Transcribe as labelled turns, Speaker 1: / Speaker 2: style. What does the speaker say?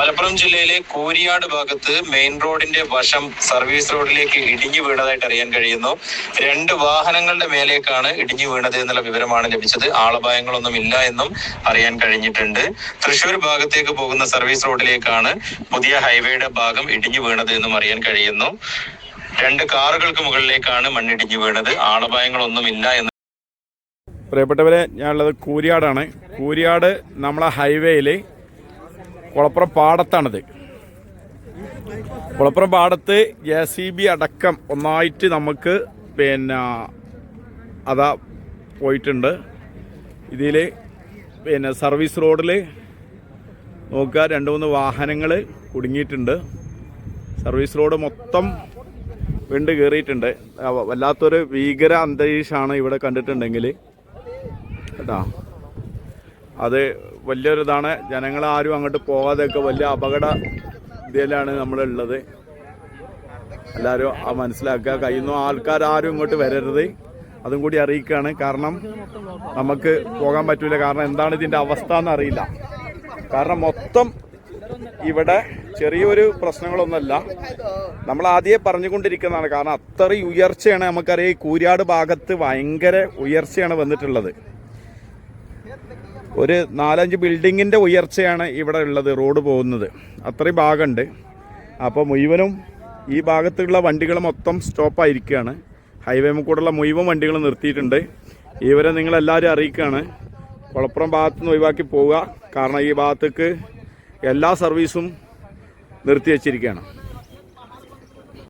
Speaker 1: മലപ്പുറം ജില്ലയിലെ കൂരിയാട് ഭാഗത്ത് മെയിൻ റോഡിന്റെ വശം സർവീസ് റോഡിലേക്ക് ഇടിഞ്ഞു വീണതായിട്ട് അറിയാൻ കഴിയുന്നു. രണ്ട് വാഹനങ്ങളുടെ മേലേക്കാണ് ഇടിഞ്ഞു വീണത് എന്നുള്ള വിവരമാണ് ലഭിച്ചത്. ആളപായങ്ങളൊന്നും ഇല്ല എന്നും അറിയാൻ കഴിഞ്ഞിട്ടുണ്ട്. തൃശൂർ ഭാഗത്തേക്ക് പോകുന്ന സർവീസ് റോഡിലേക്കാണ് പുതിയ ഹൈവേയുടെ ഭാഗം ഇടിഞ്ഞു വീണത് എന്നും അറിയാൻ കഴിയുന്നു. രണ്ട് കാറുകൾക്ക് മുകളിലേക്കാണ് മണ്ണിടിഞ്ഞു വീണത്. ആളപായങ്ങളൊന്നും ഇല്ല എന്ന്
Speaker 2: പ്രിയപ്പെട്ടവരെ ഞാനുള്ളത് കൂരിയാടാണ്. കൂരിയാട് നമ്മളെ ഹൈവേയിൽ കുളപ്പുറം പാടത്താണിത്. കുളപ്പുറം പാടത്ത് ജെ സി ബി അടക്കം ഒന്നായിട്ട് നമുക്ക് പിന്നെ അതാ പോയിട്ടുണ്ട്. ഇതിൽ പിന്നെ സർവീസ് റോഡിൽ നോക്കുക രണ്ട് മൂന്ന് വാഹനങ്ങൾ കുടുങ്ങിയിട്ടുണ്ട്. സർവീസ് റോഡ് മൊത്തം വീണ്ട് കയറിയിട്ടുണ്ട്. വല്ലാത്തൊരു ഭീകര അന്തരീക്ഷമാണ് ഇവിടെ കണ്ടിട്ടുണ്ടെങ്കിൽ കേട്ടോ? അത് വലിയൊരു ജനങ്ങളാരും അങ്ങോട്ട് പോകാതെയൊക്കെ വലിയ അപകട ഇതിലാണ് നമ്മളുള്ളത്. എല്ലാവരും ആ മനസ്സിലാക്കുക. കഴിയുന്ന ആൾക്കാർ ആരും ഇങ്ങോട്ട് വരരുത്. അതും കൂടി അറിയിക്കുകയാണ്. കാരണം നമുക്ക് പോകാൻ പറ്റൂല. കാരണം എന്താണ് ഇതിന്റെ അവസ്ഥ എന്നറിയില്ല കാരണം മൊത്തം ഇവിടെ ചെറിയൊരു പ്രശ്നങ്ങളൊന്നുമല്ല. നമ്മൾ ആദ്യമേ പറഞ്ഞുകൊണ്ടിരിക്കുന്നതാണ്. കാരണം അത്രയും ഉയർച്ചയാണ് നമുക്കറിയാം. ഈ കൂരിയാട് ഭാഗത്ത് ഭയങ്കര ഉയർച്ചയാണ് വന്നിട്ടുള്ളത്. ഒരു നാലഞ്ച് ബിൽഡിങ്ങിന്റെ ഉയർച്ചയാണ് ഇവിടെ ഉള്ളത് റോഡ് പോകുന്നത്. അത്രയും ഭാഗമുണ്ട്. അപ്പോൾ മുഴുവനും ഈ ഭാഗത്തുള്ള വണ്ടികൾ മൊത്തം സ്റ്റോപ്പായിരിക്കുകയാണ്. ഹൈവേ കൂടെയുള്ള മുഴുവൻ വണ്ടികൾ നിർത്തിയിട്ടുണ്ട്. ഇവരെ നിങ്ങളെല്ലാവരും അറിയിക്കുകയാണ്. കുളപ്പുറം ഭാഗത്ത് നിന്ന് ഒഴിവാക്കി പോവുക. കാരണം ഈ ഭാഗത്തേക്ക് എല്ലാ സർവീസും നിർത്തി വച്ചിരിക്കുകയാണ്